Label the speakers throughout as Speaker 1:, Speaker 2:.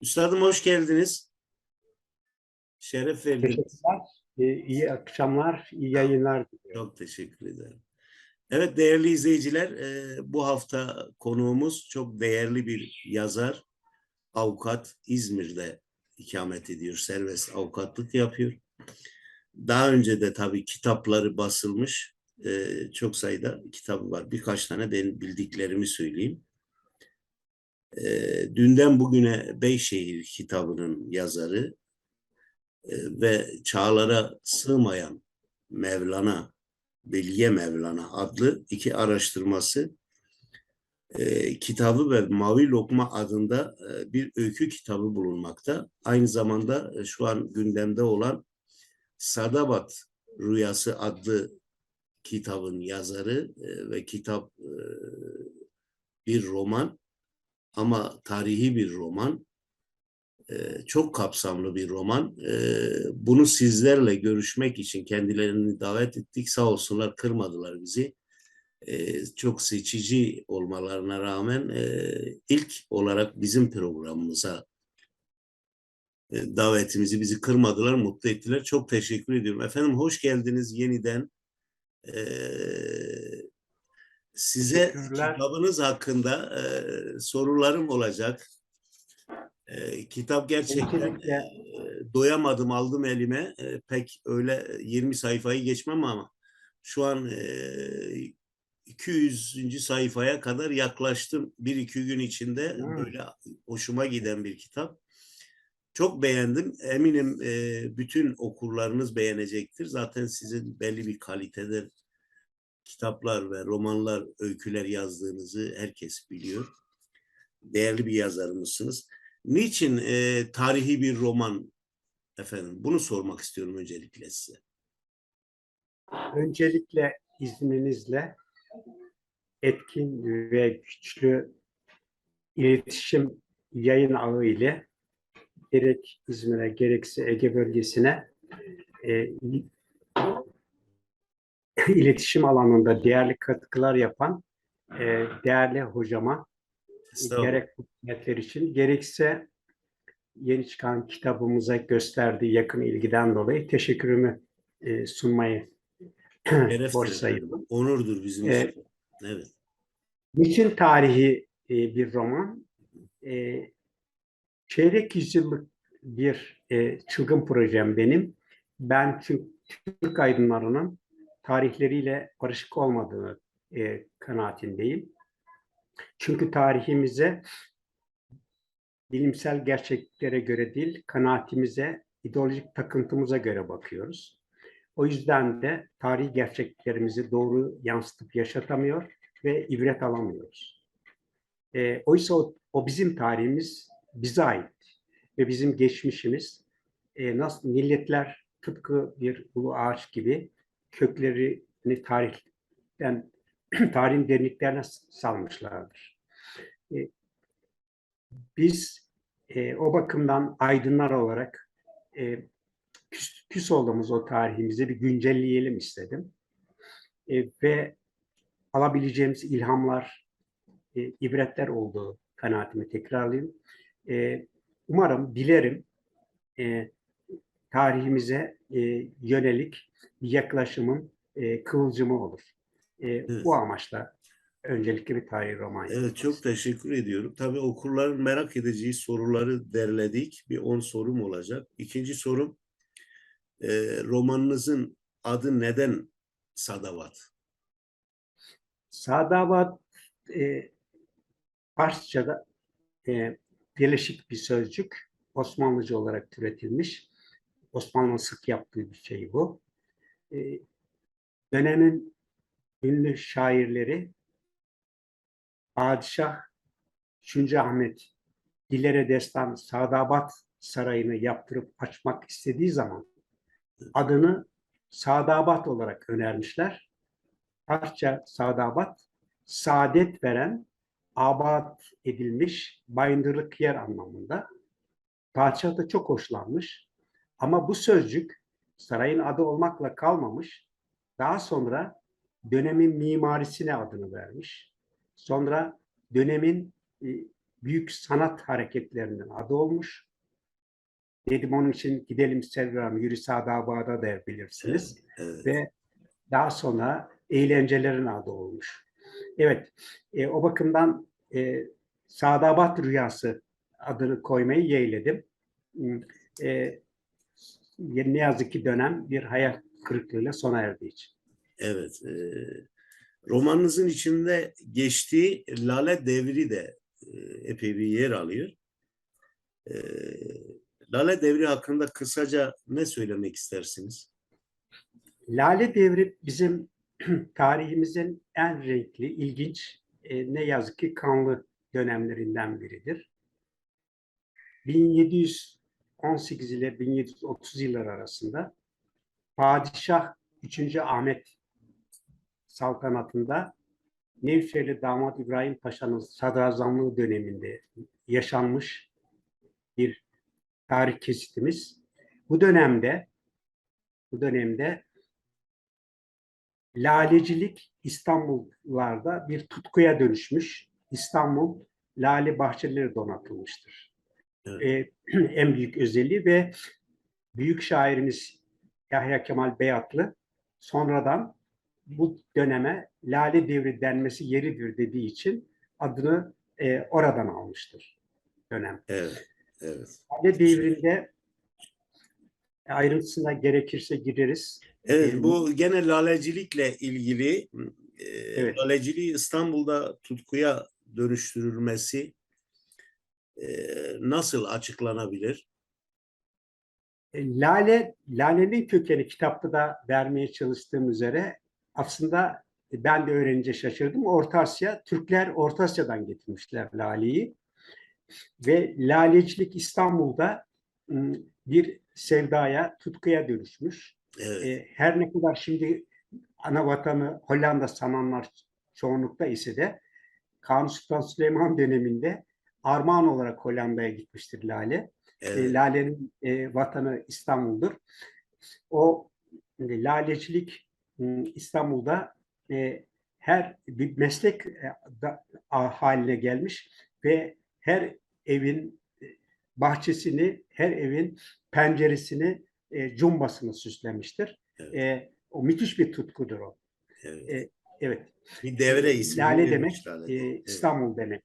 Speaker 1: Üstadım hoş geldiniz. Şeref verdiniz.
Speaker 2: Teşekkürler. Ee, iyi akşamlar, iyi yayınlar diliyorum.
Speaker 1: Çok teşekkür ederim. Evet değerli izleyiciler, e, bu hafta konuğumuz çok değerli bir yazar, avukat İzmir'de ikamet ediyor, serbest avukatlık yapıyor. Daha önce de tabii kitapları basılmış, e, çok sayıda kitabı var. Birkaç tane benim bildiklerimi söyleyeyim. E, Dünden Bugüne Beyşehir kitabının yazarı e, ve Çağlara Sığmayan Mevlana, Bilge Mevlana adlı iki araştırması e, kitabı ve Mavi Lokma adında e, bir öykü kitabı bulunmakta. Aynı zamanda e, şu an gündemde olan Sadabat Rüyası adlı kitabın yazarı e, ve kitap e, bir roman ama tarihi bir roman. E, çok kapsamlı bir roman. E, bunu sizlerle görüşmek için kendilerini davet ettik. Sağ olsunlar kırmadılar bizi. E, çok seçici olmalarına rağmen ilk olarak bizim programımıza davetimizi bizi kırmadılar, mutlu ettiler. Çok teşekkür ediyorum. Efendim hoş geldiniz yeniden. Size kitabınız hakkında e, sorularım olacak. E, kitap gerçekten e, doyamadım aldım elime. E, pek öyle 20 sayfayı geçmem ama şu an e, 200. sayfaya kadar yaklaştım. Bir iki gün içinde
Speaker 2: Hmm.
Speaker 1: böyle hoşuma giden bir kitap. Çok beğendim. Eminim e, bütün okurlarınız beğenecektir. Zaten sizin belli bir kalitede kitaplar ve romanlar, öyküler yazdığınızı herkes biliyor. Değerli bir yazarımızsınız. Niçin e, tarihi bir roman efendim? Bunu sormak istiyorum öncelikle size.
Speaker 2: Öncelikle izninizle etkin ve güçlü iletişim yayın ağı ile gerek İzmir'e gerekse Ege bölgesine e, iletişim alanında değerli katkılar yapan e, değerli hocama gerek hizmetler için gerekse yeni çıkan kitabımıza gösterdiği yakın ilgiden dolayı teşekkürümü e, sunmayı borç sayıyorum.
Speaker 1: Onurdur bizim
Speaker 2: Evet.
Speaker 1: için. Evet.
Speaker 2: Niçin tarihi e, bir roman? E, çeyrek yüzyıllık bir e, çılgın projem benim. Ben Türk, Türk aydınlarının tarihleriyle barışık olmadığını e, kanaatindeyim. Çünkü tarihimize bilimsel gerçeklere göre değil, kanaatimize, ideolojik takıntımıza göre bakıyoruz. O yüzden de tarihi gerçeklerimizi doğru yansıtıp yaşatamıyor ve ibret alamıyoruz. E, oysa o, o bizim tarihimiz bize ait ve bizim geçmişimiz e, nasıl milletler tıpkı bir ulu ağaç gibi köklerini tarihten tarihin derinliklerine salmışlardır. E, biz e, o bakımdan aydınlar olarak e, küs, küs olduğumuz o tarihimizi bir güncelleyelim istedim. E, ve alabileceğimiz ilhamlar, e, ibretler olduğu kanaatimi tekrarlayayım. E, umarım, dilerim e, tarihimize e, yönelik bir yaklaşımın e, kıvılcımı olur. E,
Speaker 1: Evet.
Speaker 2: Bu amaçla öncelikle bir tarih roman
Speaker 1: Evet
Speaker 2: yazmak
Speaker 1: çok teşekkür ediyorum. Tabii okurların merak edeceği soruları derledik. Bir 10 sorum olacak. İkinci sorum e, romanınızın adı neden Sadavat?
Speaker 2: Sadabat e, Farsça'da e, birleşik bir sözcük. Osmanlıca olarak türetilmiş. Osmanlı'nın sık yaptığı bir şey bu. E, dönemin ünlü şairleri Padişah 3. Ahmet Dilere Destan Sadabat Sarayı'nı yaptırıp açmak istediği zaman adını Sadabat olarak önermişler. Farsça Sadabat, saadet veren, abat edilmiş, bayındırlık yer anlamında. Padişah da çok hoşlanmış. Ama bu sözcük sarayın adı olmakla kalmamış. Daha sonra dönemin mimarisine adını vermiş. Sonra dönemin e, büyük sanat hareketlerinin adı olmuş. Dedim onun için gidelim Sevram, Yürü Sağda Bağda da bilirsiniz.
Speaker 1: Evet.
Speaker 2: Ve daha sonra eğlencelerin adı olmuş. Evet, e, o bakımdan e, Sadabat Rüyası adını koymayı yeğledim. Hmm, E, ne yazık ki dönem bir hayal kırıklığıyla sona erdiği için.
Speaker 1: Evet. e, romanınızın içinde geçtiği Lale Devri de e, epey bir yer alıyor. E, Lale Devri hakkında kısaca ne söylemek istersiniz?
Speaker 2: Lale Devri bizim tarihimizin en renkli, ilginç, e, ne yazık ki kanlı dönemlerinden biridir. 1718 ile 1730 yıllar arasında Padişah 3. Ahmet saltanatında Nevşehirli damat İbrahim Paşa'nın sadrazamlığı döneminde yaşanmış bir tarih kesitimiz. Bu dönemde bu dönemde lalecilik İstanbullarda bir tutkuya dönüşmüş. İstanbul lale bahçeleri donatılmıştır.
Speaker 1: Evet.
Speaker 2: Ee, en büyük özelliği ve büyük şairimiz Yahya Kemal Beyatlı sonradan bu döneme lale devri denmesi yeridir dediği için adını e, oradan almıştır dönem.
Speaker 1: Evet. Evet.
Speaker 2: Lale devrinde ayrıntısına gerekirse gireriz.
Speaker 1: Evet,
Speaker 2: Ee,
Speaker 1: bu gene lalecilikle ilgili e,
Speaker 2: Evet.
Speaker 1: laleciliği İstanbul'da tutkuya dönüştürülmesi e, nasıl açıklanabilir?
Speaker 2: E, Lale, Lale'nin kökeni kitapta da vermeye çalıştığım üzere aslında ben de öğrenince şaşırdım. Orta Asya, Türkler Orta Asya'dan getirmişler Lale'yi. Ve lalecilik İstanbul'da bir sevdaya, tutkuya dönüşmüş.
Speaker 1: Evet,
Speaker 2: E, her ne kadar şimdi ana vatanı Hollanda sananlar çoğunlukta ise de Kanuni Sultan Süleyman döneminde armağan olarak Hollanda'ya gitmiştir Lale. E,
Speaker 1: evet,
Speaker 2: Lale'nin e, vatanı İstanbul'dur. O e, lalecilik İstanbul'da e, her bir meslek e, da, a- haline gelmiş ve her evin e, bahçesini, her evin penceresini, e, cumbasını süslemiştir.
Speaker 1: Evet.
Speaker 2: E, o müthiş bir tutkudur o.
Speaker 1: evet.
Speaker 2: e, Evet.
Speaker 1: Bir devre ismi.
Speaker 2: Lale demek,
Speaker 1: Lale.
Speaker 2: e,
Speaker 1: Evet.
Speaker 2: İstanbul demek.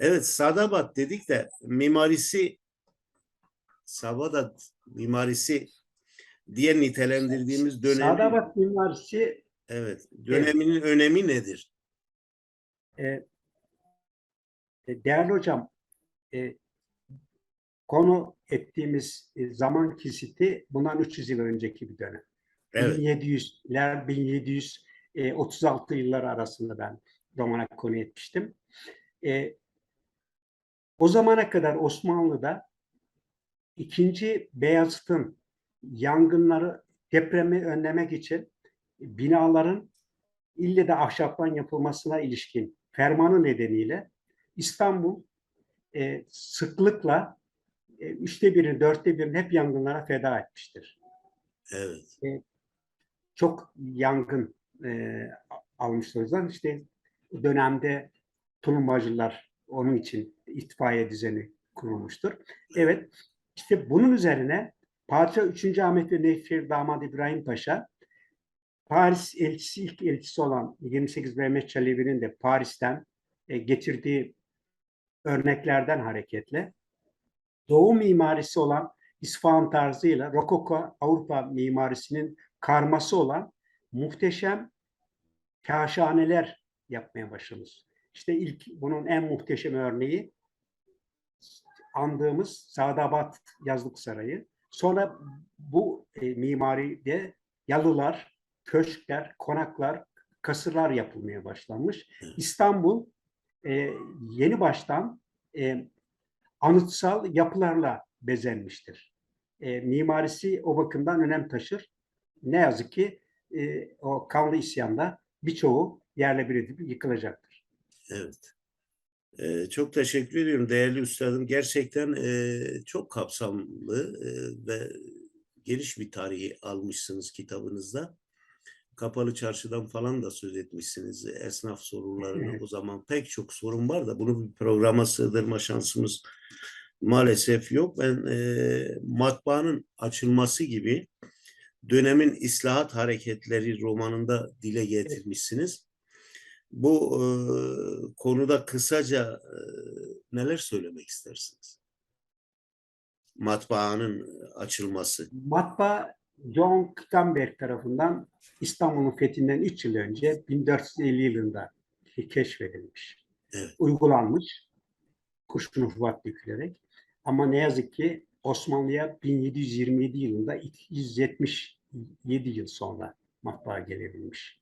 Speaker 1: Evet, Sadabat dedik de mimarisi Sadabat mimarisi diye nitelendirdiğimiz dönemi
Speaker 2: Sadabat mimarisi
Speaker 1: evet, döneminin önemi nedir?
Speaker 2: E, e, değerli hocam, e, konu ettiğimiz e, zaman kesiti bundan 300 yıl önceki bir dönem.
Speaker 1: Evet,
Speaker 2: 1700'ler 1736 yıllar arasında ben romana konu etmiştim. E, o zamana kadar Osmanlı'da ikinci Beyazıt'ın yangınları depremi önlemek için binaların ille de ahşaptan yapılmasına ilişkin fermanı nedeniyle İstanbul e, sıklıkla e, üçte birini, dörtte birini hep yangınlara feda etmiştir.
Speaker 1: evet,
Speaker 2: Çok yangın e, almıştır. O yüzden işte dönemde tulumbacılar onun için itfaiye düzeni kurulmuştur. Evet, işte bunun üzerine Padişah 3. Ahmet ve Nevşehir Damat İbrahim Paşa Paris elçisi ilk elçisi olan 28 Mehmet Çelebi'nin de Paris'ten e, getirdiği örneklerden hareketle Doğu mimarisi olan İsfahan tarzıyla Rokoko Avrupa mimarisinin karması olan muhteşem kaşhaneler yapmaya başlamış. İşte ilk bunun en muhteşem örneği andığımız Sadabat Yazlık Sarayı. Sonra bu e, mimaride yalılar, köşkler, konaklar, kasırlar yapılmaya başlanmış. İstanbul e, yeni baştan e, anıtsal yapılarla bezenmiştir. E, mimarisi o bakımdan önem taşır. Ne yazık ki e, o kanlı isyanda birçoğu yerle bir edip yıkılacaktır.
Speaker 1: Evet. Ee, çok teşekkür ediyorum değerli üstadım. Gerçekten e, çok kapsamlı e, ve geniş bir tarihi almışsınız kitabınızda. Kapalı çarşıdan falan da söz etmişsiniz. Esnaf sorunlarını
Speaker 2: Evet.
Speaker 1: o zaman pek çok sorun var da bunu bir programa sığdırma şansımız maalesef yok. Ben e, matbaanın açılması gibi dönemin İslahat Hareketleri romanında dile getirmişsiniz. Bu e, konuda kısaca e, neler söylemek istersiniz? Matbaanın açılması.
Speaker 2: Matbaa John Gutenberg tarafından İstanbul'un fethinden 3 yıl önce 1450 yılında keşfedilmiş.
Speaker 1: Evet.
Speaker 2: Uygulanmış. Kurşun Fuat dökülerek. Ama ne yazık ki Osmanlı'ya 1727 yılında 277 yıl sonra matbaa gelebilmiş.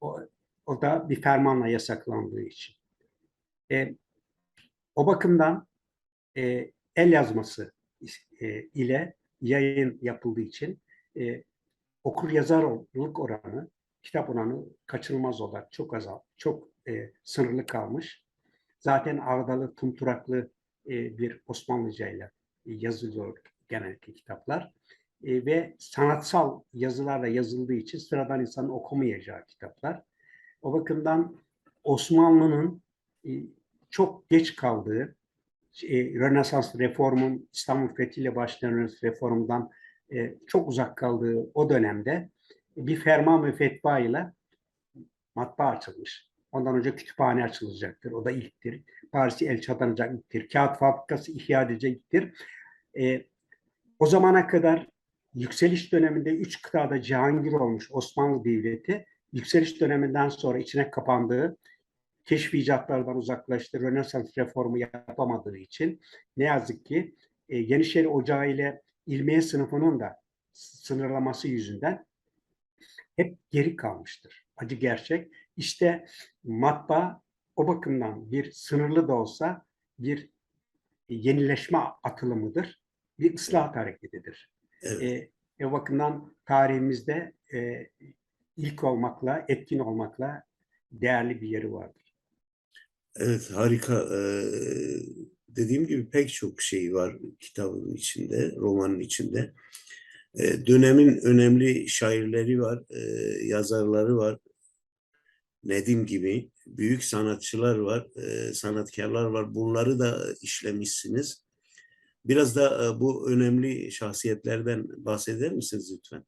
Speaker 2: O, o da bir fermanla yasaklandığı için. E, o bakımdan e, el yazması e, ile yayın yapıldığı için e, okur yazarlık oranı, kitap oranı kaçınılmaz olarak çok azal, çok e, sınırlı kalmış. Zaten ağdalı, tumturaklı e, bir Osmanlıca ile yazılıyor genellikle kitaplar. E, ve sanatsal yazılarla yazıldığı için sıradan insanın okumuyacağı kitaplar. O bakımdan Osmanlı'nın e, çok geç kaldığı, e, Rönesans reformun İstanbul fethiyle başlayan reformundan e, çok uzak kaldığı o dönemde bir ferman ve fetva ile matbaa açılmış. Ondan önce kütüphane açılacaktır. O da ilktir. Paris'i el çatanacak ilktir. Kağıt fabrikası ihya edecek ilktir. E, o zamana kadar yükseliş döneminde üç kıtada Cihangir olmuş Osmanlı Devleti. Yükseliş döneminden sonra içine kapandığı keşfi icatlardan uzaklaştı. Rönesans reformu yapamadığı için ne yazık ki e, Yenişehir Ocağı ile ilmiye sınıfının da sınırlaması yüzünden hep geri kalmıştır. Acı gerçek. İşte matbaa o bakımdan bir sınırlı da olsa bir yenileşme atılımıdır. Bir ıslahat hareketidir.
Speaker 1: Evet.
Speaker 2: E, o bakımdan tarihimizde e, ilk olmakla, etkin olmakla değerli bir yeri vardır.
Speaker 1: Evet harika. Ee, dediğim gibi pek çok şey var kitabın içinde, romanın içinde. Ee, dönemin önemli şairleri var, e, yazarları var. Nedim gibi büyük sanatçılar var, e, sanatkarlar var. Bunları da işlemişsiniz. Biraz da e, bu önemli şahsiyetlerden bahseder misiniz lütfen?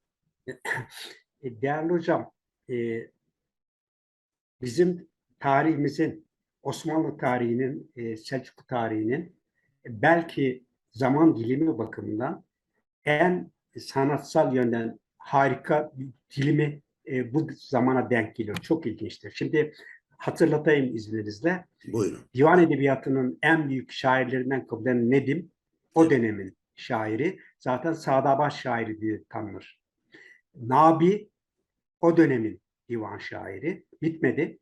Speaker 2: E, Değerli hocam, e, bizim tarihimizin, Osmanlı tarihinin, e, Selçuklu tarihinin e, belki zaman dilimi bakımından en sanatsal yönden harika bir dilimi e, bu zamana denk geliyor. Çok ilginçtir. Şimdi hatırlatayım izninizle.
Speaker 1: Buyurun.
Speaker 2: Divan Edebiyatı'nın en büyük şairlerinden kabul edilen Nedim, o dönemin şairi. Zaten Sadabaş şairi diye tanınır. Nabi, o dönemin divan şairi. Bitmedi.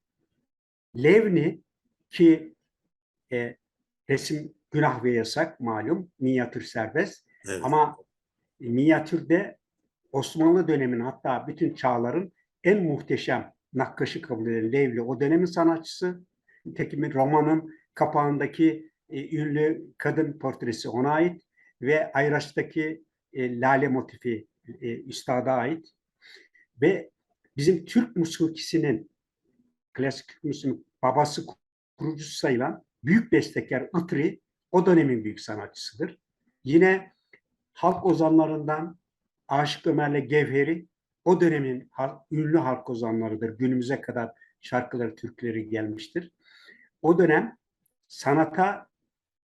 Speaker 2: Levni ki e, resim günah ve yasak malum, minyatür serbest.
Speaker 1: Evet.
Speaker 2: Ama minyatürde Osmanlı döneminin hatta bütün çağların en muhteşem nakkaşı kabul edilen Levli o dönemin sanatçısı. Nitekim romanın kapağındaki e, ünlü kadın portresi ona ait ve Ayraç'taki e, lale motifi e, üstada ait. Ve bizim Türk musikisinin klasik Türk müziğinin babası kurucusu sayılan büyük bestekar Itri o dönemin büyük sanatçısıdır. Yine halk ozanlarından Aşık Ömer'le Gevheri o dönemin ünlü halk ozanlarıdır. Günümüze kadar şarkıları, türküleri gelmiştir. O dönem sanata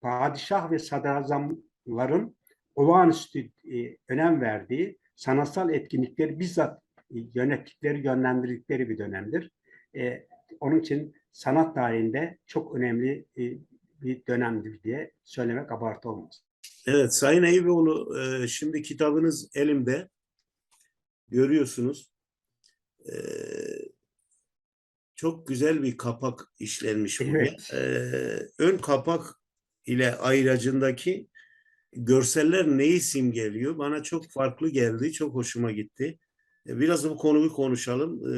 Speaker 2: padişah ve sadrazamların olağanüstü e, önem verdiği sanatsal etkinlikleri bizzat e, yönettikleri, yönlendirdikleri bir dönemdir. E, onun için sanat tarihinde çok önemli e, bir dönemdir diye söylemek abartı olmaz.
Speaker 1: Evet Sayın Eyüboğlu e, şimdi kitabınız elimde görüyorsunuz. E, çok güzel bir kapak işlenmiş buraya.
Speaker 2: Evet.
Speaker 1: E, ön kapak ile ayracındaki görseller neyi simgeliyor? Bana çok farklı geldi, çok hoşuma gitti. E, Biraz da bu konuyu konuşalım. E,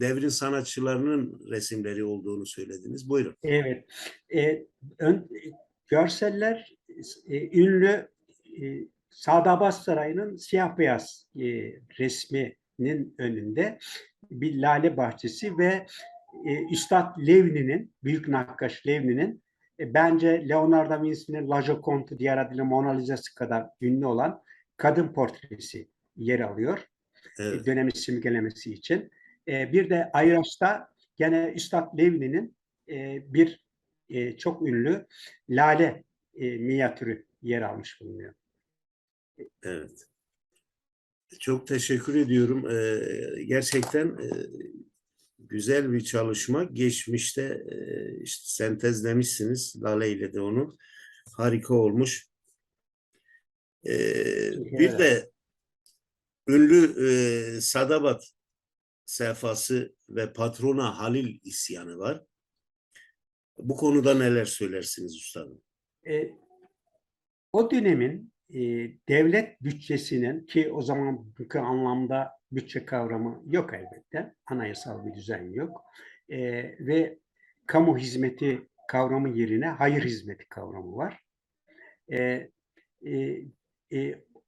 Speaker 1: devrin sanatçılarının resimleri olduğunu söylediniz. Buyurun.
Speaker 2: Evet. E, ön, görseller e, ünlü e, Sade Abbas Sarayı'nın siyah beyaz e, resmi Bahçesi'nin önünde bir lale bahçesi ve e, Üstad Levni'nin, büyük nakkaş Levni'nin e, bence Leonardo da Vinci'nin La Gioconda diğer adıyla Mona Lisa'sı kadar ünlü olan kadın portresi yer alıyor
Speaker 1: Evet.
Speaker 2: dönemi simgelemesi için. E, bir de Ayraç'ta gene Üstad Levni'nin e, bir e, çok ünlü lale e, minyatürü yer almış bulunuyor.
Speaker 1: Evet. Çok teşekkür ediyorum. Ee, gerçekten e, güzel bir çalışma. Geçmişte e, işte sentezlemişsiniz. Lale ile de onu. Harika olmuş. Bir de ünlü e, Sadabat sefası ve patrona Halil isyanı var. Bu konuda neler söylersiniz üstadım?
Speaker 2: E, o dönemin e, devlet bütçesinin ki o zaman bu anlamda bütçe kavramı yok elbette. Anayasal bir düzen yok. E, ve kamu hizmeti kavramı yerine hayır hizmeti kavramı var. E, e, e,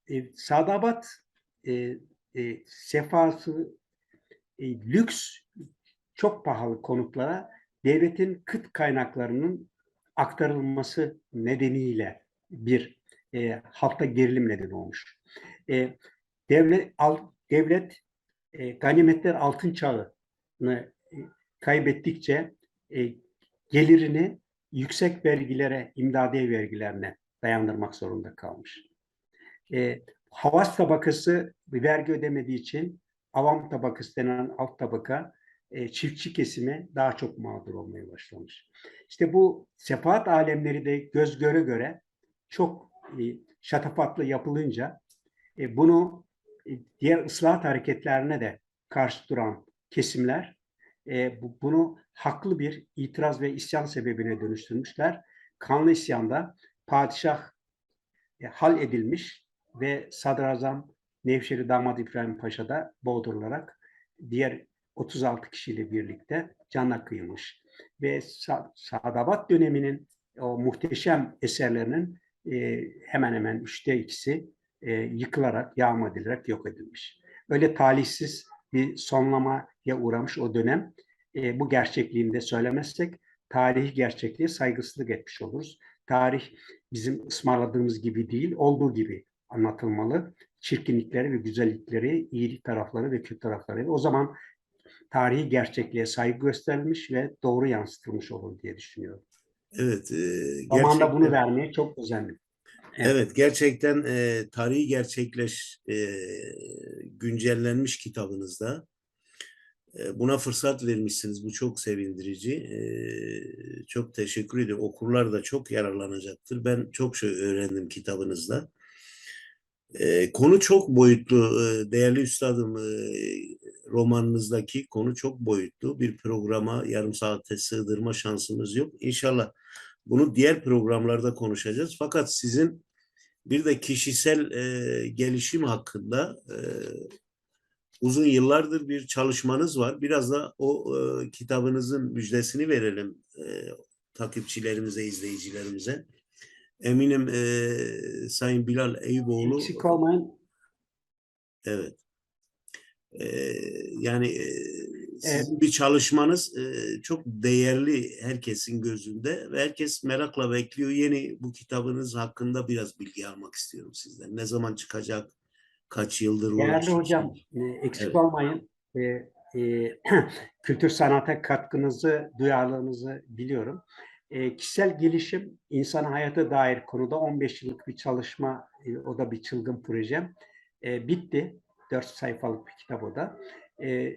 Speaker 2: e, Sadabat e, e, sefası e, lüks çok pahalı konutlara devletin kıt kaynaklarının aktarılması nedeniyle bir e, halkta gerilim nedeni olmuş. E, devlet al, devlet e, ganimetler altın çağını e, kaybettikçe e, gelirini yüksek vergilere, imdadiye vergilerine dayandırmak zorunda kalmış. E, havas tabakası vergi ödemediği için avam tabakası denen alt tabaka e, çiftçi kesimi daha çok mağdur olmaya başlamış. İşte bu sefahat alemleri de göz göre göre çok e, şatafatlı yapılınca e, bunu e, diğer ıslahat hareketlerine de karşı duran kesimler bu, bunu haklı bir itiraz ve isyan sebebine dönüştürmüşler. Kanlı isyanda padişah hal edilmiş ve sadrazam Nevşehir Damat İbrahim Paşa da boğdurularak diğer 36 kişiyle birlikte cana kıyılmış. Ve Sa- Sadabat döneminin o muhteşem eserlerinin e, hemen hemen üçte ikisi e, yıkılarak, yağma edilerek yok edilmiş. Öyle talihsiz bir sonlamaya uğramış o dönem. E, bu gerçekliğini de söylemezsek tarihi gerçekliğe saygısızlık etmiş oluruz. Tarih bizim ısmarladığımız gibi değil, olduğu gibi anlatılmalı. Çirkinlikleri ve güzellikleri, iyilik tarafları ve kötü tarafları. O zaman tarihi gerçekliğe saygı gösterilmiş ve doğru yansıtılmış olur diye düşünüyorum.
Speaker 1: Evet, e,
Speaker 2: Zamanında bunu vermeye çok özendim.
Speaker 1: Evet, gerçekten e, tarihi gerçekleş e, güncellenmiş kitabınızda. E, buna fırsat vermişsiniz. Bu çok sevindirici. E, çok teşekkür ediyorum. Okurlar da çok yararlanacaktır. Ben çok şey öğrendim kitabınızda. E, konu çok boyutlu. E, değerli üstadım, e, romanınızdaki konu çok boyutlu. Bir programa yarım saate sığdırma şansımız yok. İnşallah bunu diğer programlarda konuşacağız. Fakat sizin bir de kişisel e, gelişim hakkında e, uzun yıllardır bir çalışmanız var. Biraz da o e, kitabınızın müjdesini verelim e, takipçilerimize, izleyicilerimize. Eminim e, Sayın Bilal Eyüboğlu
Speaker 2: Eksik olmayın.
Speaker 1: Evet. Ee, yani e, sizin bir çalışmanız e, çok değerli herkesin gözünde ve herkes merakla bekliyor. Yeni bu kitabınız hakkında biraz bilgi almak istiyorum sizden. Ne zaman çıkacak? Kaç yıldır
Speaker 2: Değerli hocam, e, eksik
Speaker 1: Evet.
Speaker 2: olmayın. E, e, kültür sanata katkınızı, duyarlılığınızı biliyorum. E, kişisel gelişim, insan hayata dair konuda 15 yıllık bir çalışma, e, o da bir çılgın projem. E, bitti. 4 sayfalık bir kitap o da. E,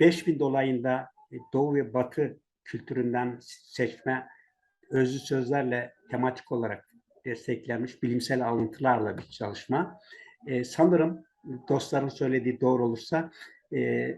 Speaker 2: 5000 dolayında Doğu ve Batı kültüründen seçme özlü sözlerle tematik olarak desteklenmiş bilimsel alıntılarla bir çalışma. E, sanırım dostların söylediği doğru olursa e,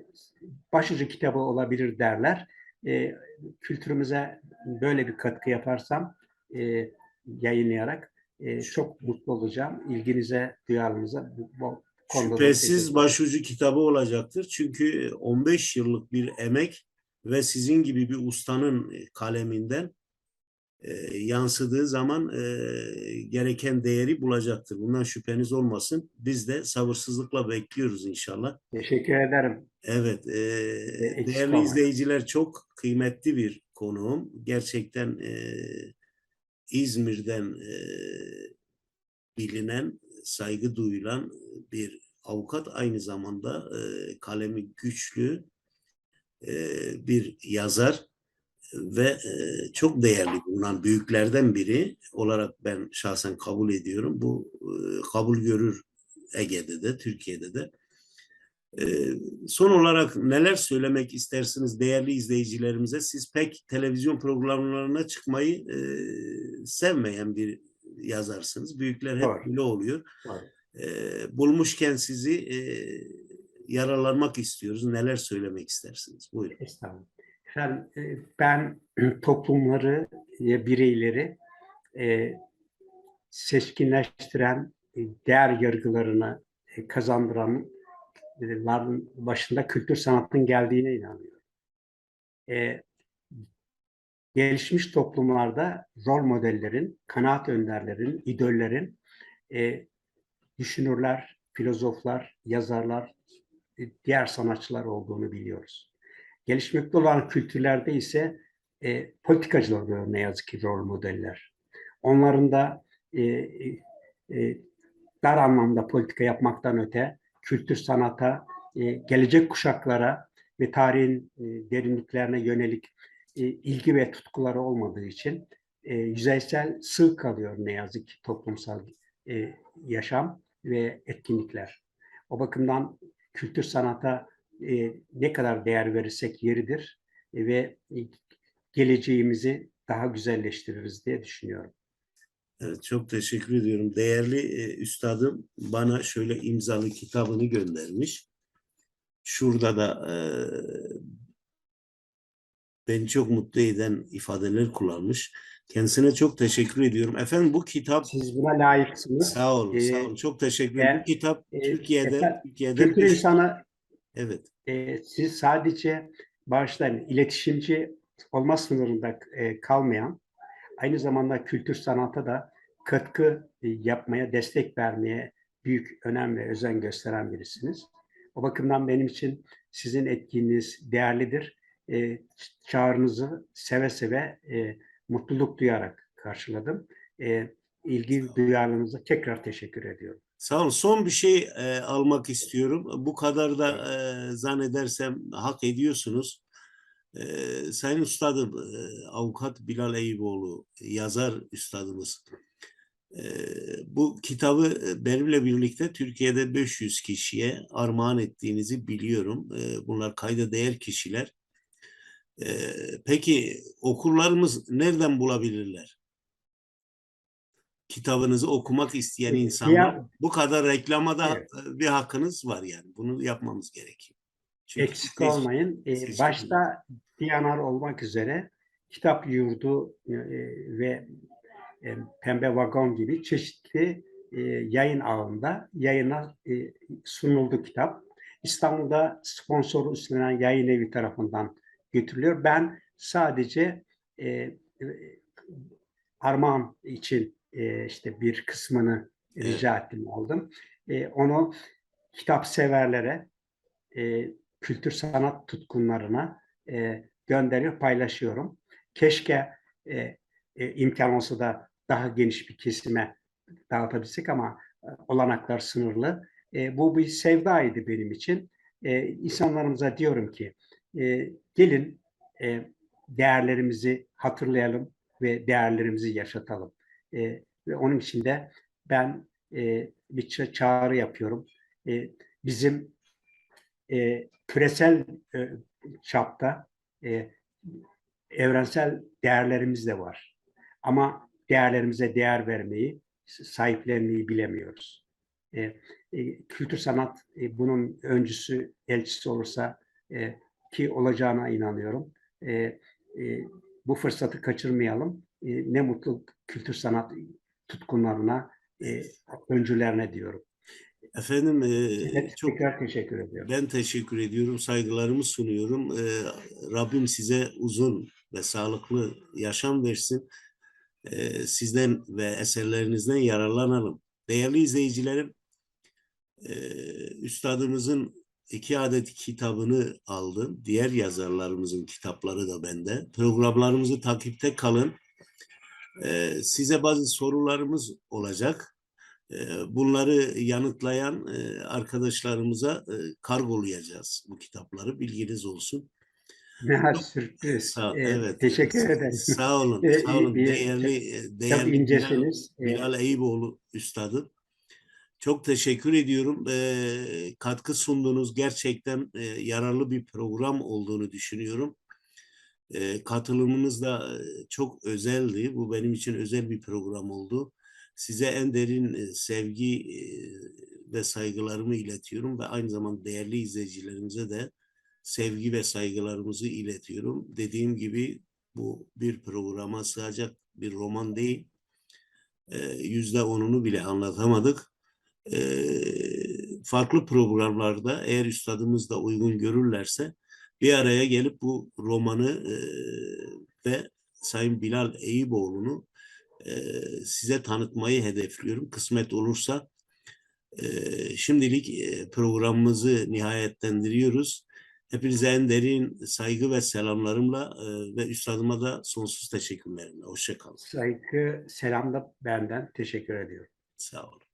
Speaker 2: başucu kitabı olabilir derler. E, kültürümüze böyle bir katkı yaparsam e, yayınlayarak e, çok mutlu olacağım. İlginize, duyarlılığınıza bu, bu konuda da
Speaker 1: Şüphesiz başucu kitabı olacaktır. Çünkü 15 yıllık bir emek ve sizin gibi bir ustanın kaleminden e, yansıdığı zaman e, gereken değeri bulacaktır. Bundan şüpheniz olmasın. Biz de sabırsızlıkla bekliyoruz inşallah.
Speaker 2: Teşekkür ederim.
Speaker 1: Evet, e, değerli
Speaker 2: olmayın.
Speaker 1: izleyiciler çok kıymetli bir konuğum. Gerçekten e, İzmir'den e, bilinen, saygı duyulan bir avukat aynı zamanda e, kalemi güçlü e, bir yazar ve e, çok değerli bulunan büyüklerden biri olarak ben şahsen kabul ediyorum. Bu e, kabul görür Ege'de de, Türkiye'de de. E, son olarak neler söylemek istersiniz değerli izleyicilerimize? Siz pek televizyon programlarına çıkmayı sevmeyen bir yazarsınız. Büyükler hep
Speaker 2: Doğru.
Speaker 1: böyle oluyor. E, bulmuşken sizi yararlanmak istiyoruz. Neler söylemek istersiniz? Buyurun.
Speaker 2: Estağfurullah. Efendim, e, ben toplumları, bireyleri e, seçkinleştiren, e, değer yargılarını e, kazandıranların başında kültür sanatın geldiğine inanıyorum. E, gelişmiş toplumlarda rol modellerin, kanaat önderlerin, idollerin, e, düşünürler, filozoflar, yazarlar, diğer sanatçılar olduğunu biliyoruz. Gelişmekte olan kültürlerde ise e, politikacılar ne yazık ki rol modeller. Onların da e, e, e, dar anlamda politika yapmaktan öte kültür sanata, e, gelecek kuşaklara ve tarihin e, derinliklerine yönelik e, ilgi ve tutkuları olmadığı için e, yüzeysel sığ kalıyor ne yazık ki toplumsal e, yaşam ve etkinlikler. O bakımdan kültür sanata e, ne kadar değer verirsek yeridir e, ve geleceğimizi daha güzelleştiririz diye düşünüyorum.
Speaker 1: Evet, çok teşekkür ediyorum. Değerli e, üstadım bana şöyle imzalı kitabını göndermiş. Şurada da e, beni çok mutlu eden ifadeler kullanmış. Kendisine çok teşekkür ediyorum. Efendim bu kitap
Speaker 2: Siz buna layıksınız.
Speaker 1: sağ olun,
Speaker 2: Ee,
Speaker 1: sağ olun. Çok teşekkür ederim. Bu kitap
Speaker 2: e,
Speaker 1: Türkiye'de
Speaker 2: efendim,
Speaker 1: Türkiye'de
Speaker 2: Kültür insanı
Speaker 1: evet.
Speaker 2: e, siz sadece baştan iletişimci olma sınırında e, kalmayan, aynı zamanda kültür sanata da katkı e, yapmaya, destek vermeye büyük önem ve özen gösteren birisiniz. O bakımdan benim için sizin etkinliğiniz değerlidir. E, çağrınızı seve seve e, mutluluk duyarak karşıladım. E, ilgi duyarlılığınıza tekrar teşekkür ediyorum.
Speaker 1: Sağ olun. Son bir şey e, almak istiyorum. Bu kadar da e, zannedersem hak ediyorsunuz. E, Sayın Üstadım, e, Avukat Bilal Eyüboğlu, yazar üstadımız. E, bu kitabı e, benimle birlikte Türkiye'de 500 kişiye armağan ettiğinizi biliyorum. E, bunlar kayda değer kişiler. E, peki okurlarımız nereden bulabilirler? Kitabınızı okumak isteyen insanlar. Bu kadar reklama da
Speaker 2: Evet.
Speaker 1: e, bir hakkınız var yani. Bunu yapmamız gerekiyor. Çünkü
Speaker 2: Eksik
Speaker 1: seç-
Speaker 2: olmayın. Ee, başta Diyanar olmak üzere Kitap Yurdu e, ve e, Pembe Vagon gibi çeşitli e, yayın ağında yayına e, sunuldu kitap. İstanbul'da sponsoru üstlenen yayın evi tarafından götürülüyor. Ben sadece e, armağan için e, işte bir kısmını rica ettim aldım. E, onu kitap severlere, e, kültür sanat tutkunlarına e, gönderiyor, paylaşıyorum. Keşke e, e, imkan olsa da daha geniş bir kesime dağıtabilsek ama e, olanaklar sınırlı. E, bu bir sevdaydı benim için. E, insanlarımıza diyorum ki e, gelin e, değerlerimizi hatırlayalım ve değerlerimizi yaşatalım. E, ve onun için de ben e, bir ça- çağrı yapıyorum. E, bizim e, küresel e, çapta e, evrensel değerlerimiz de var. Ama değerlerimize değer vermeyi, sahiplenmeyi bilemiyoruz. E, e, kültür sanat e, bunun öncüsü, elçisi olursa e, ki olacağına inanıyorum. E, e, bu fırsatı kaçırmayalım. E, ne mutlu kültür sanat tutkunlarına, e, öncülerine diyorum.
Speaker 1: Efendim e,
Speaker 2: Evet,
Speaker 1: çok
Speaker 2: tekrar teşekkür ediyorum.
Speaker 1: ben teşekkür ediyorum. Saygılarımı sunuyorum. E, Rabbim size uzun ve sağlıklı yaşam versin. e, sizden ve eserlerinizden yararlanalım. Değerli izleyicilerim, e, üstadımızın iki adet kitabını aldım. Diğer yazarlarımızın kitapları da bende. Programlarımızı takipte kalın. E, size bazı sorularımız olacak. E, bunları yanıtlayan e, arkadaşlarımıza e, kargolayacağız bu kitapları. Bilginiz olsun.
Speaker 2: Ne sürpriz.
Speaker 1: Sağ,
Speaker 2: Ee,
Speaker 1: evet.
Speaker 2: Teşekkür ederim.
Speaker 1: Sağ olun.
Speaker 2: Ee,
Speaker 1: Sağ olun.
Speaker 2: bir-
Speaker 1: Değerli e,
Speaker 2: Çok
Speaker 1: değerli Bilal,
Speaker 2: incesiniz. Ee,
Speaker 1: Bilal Eyüboğlu üstadım. Çok teşekkür ediyorum. Ee, katkı sundunuz. Gerçekten e, yararlı bir program olduğunu düşünüyorum. Ee, katılımınız da e, çok özeldi. Bu benim için özel bir program oldu. Size en derin e, sevgi e, ve saygılarımı iletiyorum ve aynı zamanda değerli izleyicilerimize de sevgi ve saygılarımızı iletiyorum. Dediğim gibi bu bir programa sığacak bir roman değil. Yüzde onunu bile anlatamadık. Farklı programlarda eğer üstadımız da uygun görürlerse bir araya gelip bu romanı e, ve Sayın Bilal Eyüboğlu'nu e, size tanıtmayı hedefliyorum. Kısmet olursa e, şimdilik e, programımızı nihayetlendiriyoruz. Hepinize en derin saygı ve selamlarımla e, ve üstadıma da sonsuz teşekkürlerimle. Hoşçakalın.
Speaker 2: Saygı, selam da benden. Teşekkür ediyorum.
Speaker 1: Sağ olun.